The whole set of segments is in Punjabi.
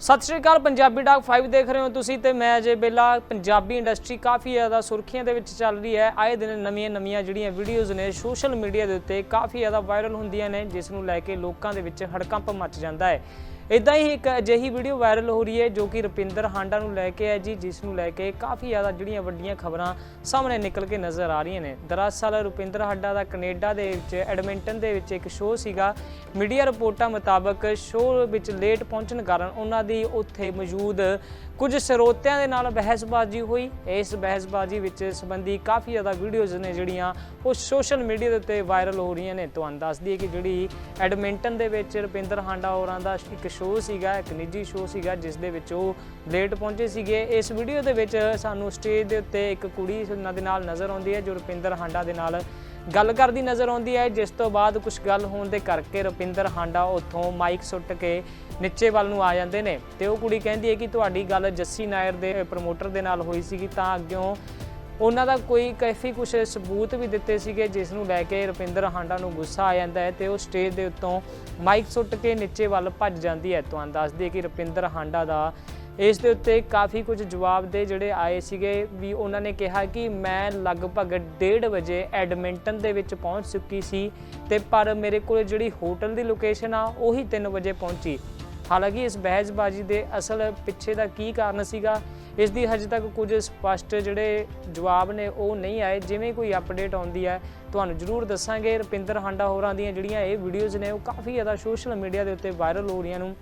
ਸਤਿ ਸ਼੍ਰੀ ਅਕਾਲ, ਪੰਜਾਬੀ ਡਾਕ 5 ਦੇਖ ਰਹੇ ਹੋ ਤੁਸੀਂ ਤੇ ਮੈਂ ਅਜੇ ਬੇਲਾ। ਪੰਜਾਬੀ ਇੰਡਸਟਰੀ ਕਾਫੀ ਜ਼ਿਆਦਾ ਸੁਰਖੀਆਂ ਦੇ ਵਿੱਚ ਚੱਲ ਰਹੀ ਹੈ। ਆਏ ਦਿਨ ਨਵੀਆਂ ਨਵੀਆਂ ਜਿਹੜੀਆਂ ਵੀਡੀਓਜ਼ ਨੇ ਸੋਸ਼ਲ ਮੀਡੀਆ ਦੇ ਉੱਤੇ ਕਾਫੀ ਜ਼ਿਆਦਾ ਵਾਇਰਲ ਹੁੰਦੀਆਂ ਨੇ, ਜਿਸ ਨੂੰ ਲੈ ਕੇ ਲੋਕਾਂ ਦੇ ਵਿੱਚ ਹੜਕੰਪ ਮਚ ਜਾਂਦਾ ਹੈ। ਇਦਾਂ ਹੀ ਇੱਕ ਅਜਿਹੀ ਵੀਡੀਓ ਵਾਇਰਲ ਹੋ ਰਹੀ ਹੈ ਜੋ ਕਿ ਰੁਪਿੰਦਰ ਹਾਂਡਾ ਨੂੰ ਲੈ ਕੇ ਹੈ ਜੀ, ਜਿਸ ਨੂੰ ਲੈ ਕੇ ਕਾਫੀ ਜ਼ਿਆਦਾ ਜਿਹੜੀਆਂ ਵੱਡੀਆਂ ਖਬਰਾਂ ਸਾਹਮਣੇ ਨਿਕਲ ਕੇ ਨਜ਼ਰ ਆ ਰਹੀਆਂ ਨੇ। ਦਰਅਸਲ ਰੁਪਿੰਦਰ ਹਾਂਡਾ ਦਾ ਕੈਨੇਡਾ ਦੇ ਵਿੱਚ, ਐਡਮਿੰਟਨ ਦੇ ਵਿੱਚ ਇੱਕ ਸ਼ੋਅ ਸੀਗਾ। ਮੀਡੀਆ ਰਿਪੋਰਟਾਂ ਮੁਤਾਬਕ ਸ਼ੋਅ ਵਿੱਚ ਲੇਟ ਪਹੁੰਚਣ ਕਾਰਨ ਉਹਨਾਂ ਦੀ ਉੱਥੇ ਮੌਜੂਦ ਕੁਝ ਸਰੋਤਿਆਂ ਦੇ ਨਾਲ ਬਹਿਸਬਾਜ਼ੀ ਹੋਈ। ਇਸ ਬਹਿਸਬਾਜ਼ੀ ਵਿੱਚ ਸੰਬੰਧੀ ਕਾਫੀ ਜ਼ਿਆਦਾ ਵੀਡੀਓਜ਼ ਨੇ ਜਿਹੜੀਆਂ ਉਹ ਸੋਸ਼ਲ ਮੀਡੀਆ ਦੇ ਉੱਤੇ ਵਾਇਰਲ ਹੋ ਰਹੀਆਂ ਨੇ। ਤੁਹਾਨੂੰ ਦੱਸ ਦਈਏ ਕਿ ਜਿਹੜੀ ਐਡਮਿੰਟਨ ਦੇ ਵਿੱਚ ਰੁਪਿੰਦਰ ਹਾਂਡਾ ਹੋਰਾਂ ਦਾ ਇੱਕ ਸ਼ੋਅ ਸੀਗਾ, ਇੱਕ ਨਿੱਜੀ ਸ਼ੋਅ ਸੀਗਾ, ਜਿਸ ਦੇ ਵਿੱਚ ਉਹ ਲੇਟ ਪਹੁੰਚੇ ਸੀਗੇ। ਇਸ ਵੀਡੀਓ ਦੇ ਵਿੱਚ ਸਾਨੂੰ ਸਟੇਜ ਦੇ ਉੱਤੇ ਇੱਕ ਕੁੜੀ ਉਹਨਾਂ ਦੇ ਨਾਲ ਨਜ਼ਰ ਆਉਂਦੀ ਹੈ, ਜੋ ਰੁਪਿੰਦਰ ਹਾਂਡਾ ਦੇ ਨਾਲ ਗੱਲ ਕਰਦੀ ਨਜ਼ਰ ਆਉਂਦੀ ਹੈ। ਜਿਸ ਤੋਂ ਬਾਅਦ ਕੁਝ ਗੱਲ ਹੋਣ ਦੇ ਕਰਕੇ ਰੁਪਿੰਦਰ ਹਾਂਡਾ ਉੱਥੋਂ ਮਾਈਕ ਸੁੱਟ ਕੇ ਨੀਚੇ ਵੱਲ ਨੂੰ ਆ ਜਾਂਦੇ ਨੇ। ਤੇ ਉਹ ਕੁੜੀ ਕਹਿੰਦੀ ਹੈ ਕਿ ਤੁਹਾਡੀ ਗੱਲ ਜੱਸੀ ਨਾਇਰ ਦੇ ਪ੍ਰਮੋਟਰ ਦੇ ਨਾਲ ਹੋਈ ਸੀਗੀ, ਤਾਂ ਅੱਗਿਓਂ ਉਹਨਾਂ ਦਾ ਕੋਈ ਕਾਫੀ ਕੁਝ ਸਬੂਤ ਵੀ ਦਿੱਤੇ ਸੀਗੇ, ਜਿਸ ਨੂੰ ਲੈ ਕੇ ਰੁਪਿੰਦਰ ਹਾਂਡਾ ਨੂੰ ਗੁੱਸਾ ਆ ਜਾਂਦਾ ਹੈ ਤੇ ਉਹ ਸਟੇਜ ਦੇ ਉੱਤੋਂ ਮਾਈਕ ਸੁੱਟ ਕੇ ਨੀਚੇ ਵੱਲ ਭੱਜ ਜਾਂਦੀ ਹੈ। ਤੁਹਾਨੂੰ ਦੱਸ ਦਈਏ ਕਿ ਰੁਪਿੰਦਰ ਹਾਂਡਾ ਦਾ ਇਸ ਦੇ ਉੱਤੇ ਕਾਫੀ ਕੁਝ ਜਵਾਬ ਦੇ ਜਿਹੜੇ ਆਏ ਸੀਗੇ ਵੀ ਉਹਨਾਂ ਨੇ ਕਿਹਾ ਕਿ ਮੈਂ ਲਗਭਗ 1:30 ਵਜੇ ਐਡਮਿੰਟਨ ਦੇ ਵਿੱਚ ਪਹੁੰਚ ਚੁੱਕੀ ਸੀ ਤੇ ਪਰ ਮੇਰੇ ਕੋਲ ਜਿਹੜੀ ਹੋਟਲ ਦੀ ਲੋਕੇਸ਼ਨ ਆ, ਉਹੀ 3 ਵਜੇ ਪਹੁੰਚੀ। ਹਾਲਾਂਕਿ ਇਸ ਬਹਿਸਬਾਜ਼ੀ ਦੇ ਅਸਲ ਪਿੱਛੇ ਦਾ ਕੀ ਕਾਰਨ ਸੀਗਾ ਇਸ ਦੀ ਹਜੇ ਤੱਕ ਕੁਝ ਸਪਸ਼ਟ ਜਿਹੜੇ ਜਵਾਬ ਨੇ ਉਹ ਨਹੀਂ ਆਏ, ਜਿਵੇਂ ਕੋਈ ਅਪਡੇਟ ਆਉਂਦੀ ਹੈ, ਤੁਹਾਨੂੰ ਜ਼ਰੂਰ ਦੱਸਾਂਗੇ। ਰੁਪਿੰਦਰ ਹਾਂਡਾ ਹੋਰਾਂ ਦੀਆਂ ਜਿਹੜੀਆਂ ਇਹ ਵੀਡੀਓਜ਼ ਨੇ, ਉਹ ਕਾਫੀ ਜ਼ਿਆਦਾ ਸੋਸ਼ਲ ਮੀਡੀਆ ਦੇ ਉੱਤੇ ਵਾਇਰਲ ਹੋ ਰਹੀਆਂ ਨੂੰ,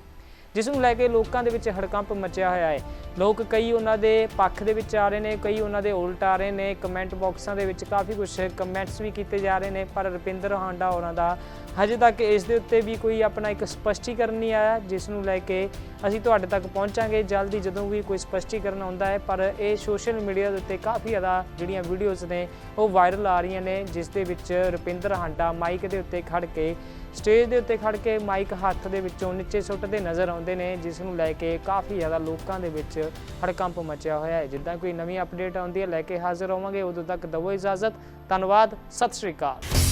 ਜਿਸ ਨੂੰ ਲੈ ਕੇ ਲੋਕਾਂ ਦੇ ਵਿੱਚ ਹੜਕੰਪ ਮਚਿਆ ਹੋਇਆ ਹੈ। ਲੋਕ ਕਈ ਉਹਨਾਂ ਦੇ ਪੱਖ ਦੇ ਵਿੱਚ ਆ ਰਹੇ ਨੇ, ਕਈ ਉਹਨਾਂ ਦੇ ਉਲਟ ਆ ਰਹੇ ਨੇ ਕਮੈਂਟ ਬਾਕਸਾਂ ਦੇ ਵਿੱਚ ਕਾਫੀ ਕੁਝ ਕਮੈਂਟਸ ਵੀ ਕੀਤੇ ਜਾ ਰਹੇ ਨੇ, ਪਰ ਰੁਪਿੰਦਰ ਹਾਂਡਾ ਹੋਰਾਂ ਦਾ ਹਜੇ ਤੱਕ ਇਸ ਦੇ ਉੱਤੇ ਵੀ ਕੋਈ ਆਪਣਾ ਇੱਕ ਸਪਸ਼ਟੀਕਰਨ ਨਹੀਂ ਆਇਆ, ਜਿਸ ਨੂੰ ਲੈ ਕੇ ਅਸੀਂ ਤੁਹਾਡੇ ਤੱਕ ਪਹੁੰਚਾਂਗੇ। ਜਲਦੀ ਜਦੋਂ ਵੀ ਕੋਈ ਸਪਸ਼ਟੀਕਰਨ ਆਉਂਦਾ ਹੈ, ਪਰ ਇਹ ਸੋਸ਼ਲ ਮੀਡੀਆ ਦੇ ਉੱਤੇ ਕਾਫੀ ਜ਼ਿਆਦਾ ਜਿਹੜੀਆਂ ਵੀਡੀਓਜ਼ ਨੇ, ਉਹ ਵਾਇਰਲ ਆ ਰਹੀਆਂ ਨੇ, ਜਿਸ ਦੇ ਵਿੱਚ ਰੁਪਿੰਦਰ ਹਾਂਡਾ ਮਾਈਕ ਦੇ ਉੱਤੇ ਖੜ ਕੇ, ਸਟੇਜ ਦੇ ਉੱਤੇ ਖੜ ਕੇ ਮਾਈਕ ਹੱਥ ਦੇ ਵਿੱਚੋਂ ਨੀਚੇ ਸੁੱਟਦੇ ਨਜ਼ਰ ਆਉਂਦੇ ਨੇ, ਜਿਸ ਨੂੰ ਲੈ ਕੇ ਕਾਫੀ ਜ਼ਿਆਦਾ ਲੋਕਾਂ ਦੇ ਵਿੱਚ ਹੜਕੰਪ ਮਚਿਆ ਹੋਇਆ ਹੈ। ਜਿੱਦਾਂ ਕੋਈ ਨਵੀਂ ਅਪਡੇਟ ਆਉਂਦੀ ਹੈ, ਲੈ ਕੇ ਹਾਜ਼ਰ ਹੋਵਾਂਗੇ। ਉਦੋਂ ਤੱਕ ਦਵੋ ਇਜਾਜ਼ਤ। ਧੰਨਵਾਦ। ਸਤਿ ਸ਼੍ਰੀ ਅਕਾਲ।